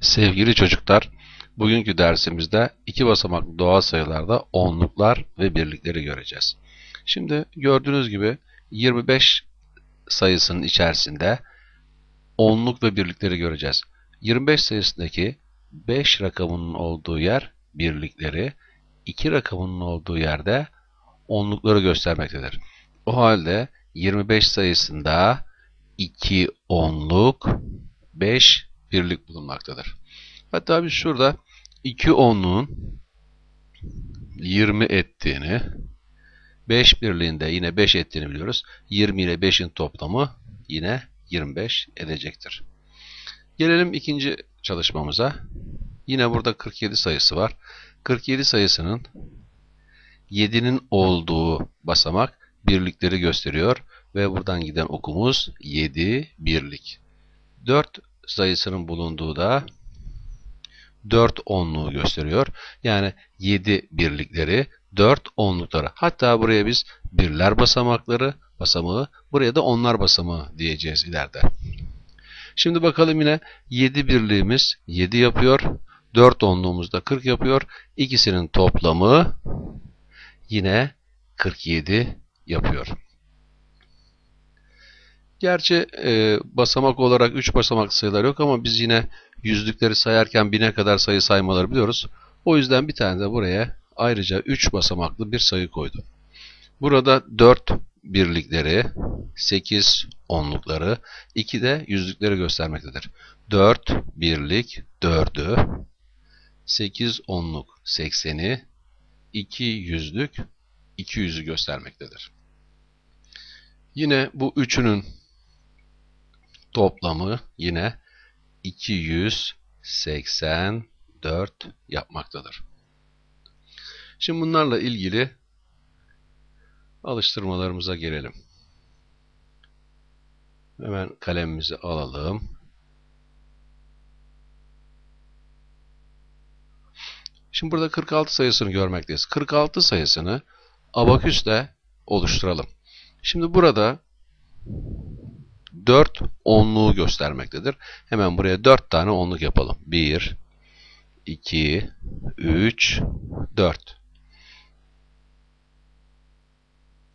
Sevgili çocuklar, bugünkü dersimizde iki basamaklı doğal sayılarda onluklar ve birlikleri göreceğiz. Şimdi gördüğünüz gibi 25 sayısının içerisinde onluk ve birlikleri göreceğiz. 25 sayısındaki 5 rakamının olduğu yer birlikleri, 2 rakamının olduğu yerde onlukları göstermektedir. O halde 25 sayısında 2 onluk, 5 birlik bulunmaktadır. Hatta biz şurada 2 onluğun 20 ettiğini, 5 birliğinde yine 5 ettiğini biliyoruz. 20 ile 5'in toplamı yine 25 edecektir. Gelelim ikinci çalışmamıza. Yine burada 47 sayısı var. 47 sayısının 7'nin olduğu basamak birlikleri gösteriyor ve buradan giden okumuz 7 birlik. 4 sayısının bulunduğu da 4 onluğu gösteriyor. Yani 7 birlikleri, 4 onlukları. Hatta buraya biz birler basamakları basamağı, buraya da onlar basamağı diyeceğiz ileride. Şimdi bakalım yine 7 birliğimiz 7 yapıyor. 4 onluğumuz da 40 yapıyor. İkisinin toplamı yine 47 yapıyor. Gerçi e, basamak olarak 3 basamaklı sayılar yok ama biz yine yüzlükleri sayarken bine kadar sayı saymaları biliyoruz. O yüzden bir tane de buraya ayrıca 3 basamaklı bir sayı koydum. Burada 4 birlikleri, 8 onlukları, 2 de yüzlükleri göstermektedir. 4 birlik 4'ü, 8 onluk 80'i, 2 yüzlük 200'ü göstermektedir. Yine bu üçünün toplamı yine 284 yapmaktadır. Şimdi bunlarla ilgili alıştırmalarımıza gelelim. Hemen kalemimizi alalım. Şimdi burada 46 sayısını görmekteyiz. 46 sayısını abaküsle oluşturalım. Şimdi burada 4 onluğu göstermektedir. Hemen buraya 4 tane onluk yapalım. 1, 2, 3, 4.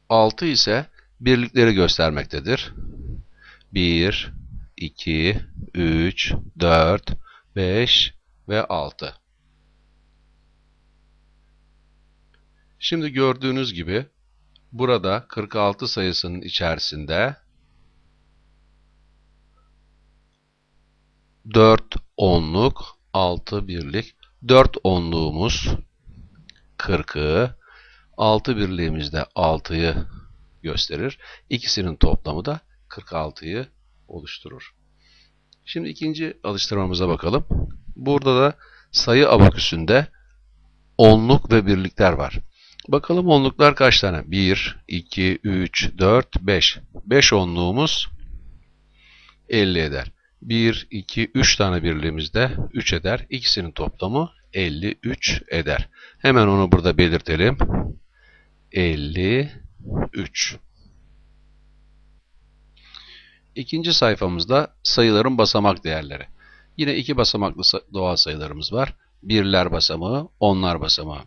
6 ise birlikleri göstermektedir. 1, 2, 3, 4, 5 ve 6. Şimdi gördüğünüz gibi burada 46 sayısının içerisinde 4 onluk, 6 birlik. 4 onluğumuz 40'ı, 6 birliğimiz de 6'yı gösterir. İkisinin toplamı da 46'yı oluşturur. Şimdi ikinci alıştırmamıza bakalım. Burada da sayı abaküsünde onluk ve birlikler var. Bakalım onluklar kaç tane? 1, 2, 3, 4, 5. 5 onluğumuz 50 eder. 1, 2, 3 tane birliğimizde 3 eder. İkisinin toplamı 53 eder. Hemen onu burada belirtelim. 53. İkinci sayfamızda sayıların basamak değerleri. Yine iki basamaklı doğal sayılarımız var. Birler basamağı, onlar basamağı.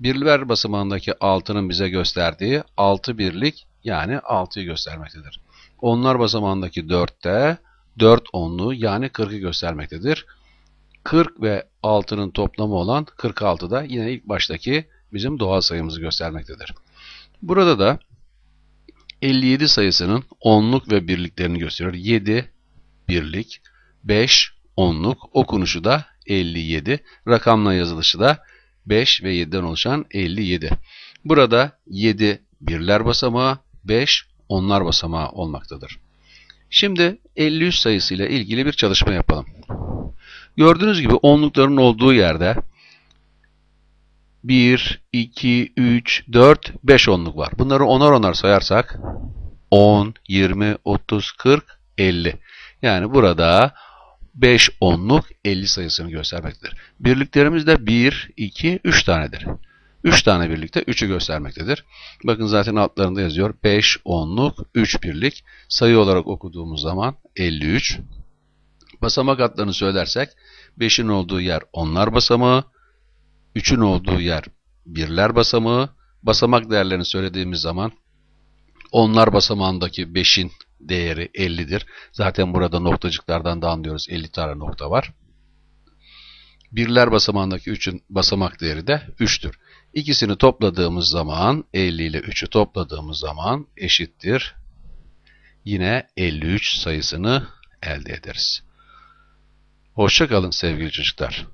Birler basamağındaki 6'nın bize gösterdiği 6 birlik yani 6'yı göstermektedir. Onlar basamağındaki 4 de 4 onluğu yani 40'ı göstermektedir. 40 ve 6'nın toplamı olan 46 da yine ilk baştaki bizim doğal sayımızı göstermektedir. Burada da 57 sayısının onluk ve birliklerini gösteriyor. 7 birlik, 5 onluk, okunuşu da 57, rakamla yazılışı da 5 ve 7'den oluşan 57. Burada 7 birler basamağı, 5 onlar basamağı olmaktadır. Şimdi 53 sayısı ile ilgili bir çalışma yapalım. Gördüğünüz gibi onlukların olduğu yerde 1, 2, 3, 4, 5 onluk var. Bunları onar onar sayarsak 10, 20, 30, 40, 50. Yani burada 5 onluk 50 sayısını göstermektedir. Birliklerimiz de 1, 2, 3 tanedir. 3 tane birlikte 3'ü göstermektedir. Bakın zaten altlarında yazıyor. 5 onluk, 3 birlik. Sayı olarak okuduğumuz zaman 53. Basamak adlarını söylersek 5'in olduğu yer onlar basamağı, 3'ün olduğu yer birler basamağı. Basamak değerlerini söylediğimiz zaman onlar basamağındaki 5'in değeri 50'dir. Zaten burada noktacıklardan da anlıyoruz 50 tane nokta var. Birler basamağındaki 3'ün basamak değeri de 3'tür. İkisini topladığımız zaman 50 ile 3'ü topladığımız zaman eşittir. Yine 53 sayısını elde ederiz. Hoşçakalın sevgili çocuklar.